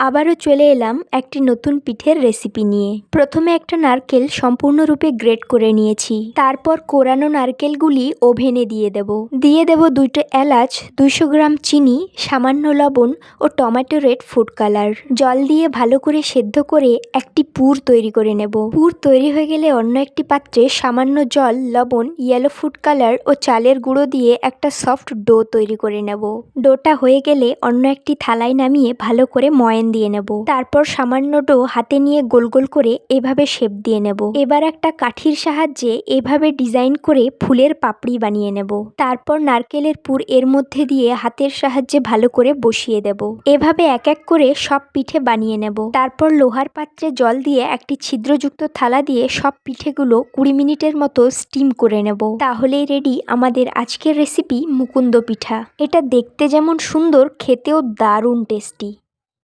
আবারও চলে এলাম একটি নতুন পিঠের রেসিপি নিয়ে। প্রথমে একটা নারকেল সম্পূর্ণরূপে গ্রেট করে নিয়েছি। তারপর কোরানো নারকেলগুলি ওভেনে দিয়ে দেব। দিয়ে দেব দুইটো এলাচ, দুইশো গ্রাম চিনি, সামান্য লবণ ও টমেটো রেড ফুড কালার জল দিয়ে ভালো করে সেদ্ধ করে একটি পুর তৈরি করে নেব। পুর তৈরি হয়ে গেলে অন্য একটি পাত্রে সামান্য জল, লবণ ইয়েলো ফুড কালার ও চালের গুঁড়ো দিয়ে একটা সফট ডো তৈরি করে নেব। ডোটা হয়ে গেলে অন্য একটি থালায় নামিয়ে ভালো করে ময়ন দিয়ে নেব। তারপর সামান্য ডো হাতে নিয়ে গোল গোল করে এভাবে শেপ দিয়ে নেব। এবার একটা কাঠির সাহায্যে এভাবে ডিজাইন করে ফুলের পাপড়ি বানিয়ে নেব। তারপর নারকেলের পুর এর মধ্যে দিয়ে হাতের সাহায্যে ভালো করে বসিয়ে দেব। এভাবে এক এক করে সব পিঠে বানিয়ে নেব। তারপর লোহার পাত্রে জল দিয়ে একটি ছিদ্রযুক্ত থালা দিয়ে সব পিঠেগুলো কুড়ি মিনিটের মতো স্টিম করে নেব। তাহলেই রেডি আমাদের আজকের রেসিপি মুকুন্দ পিঠা। এটা দেখতে যেমন সুন্দর, খেতেও দারুণ টেস্টি।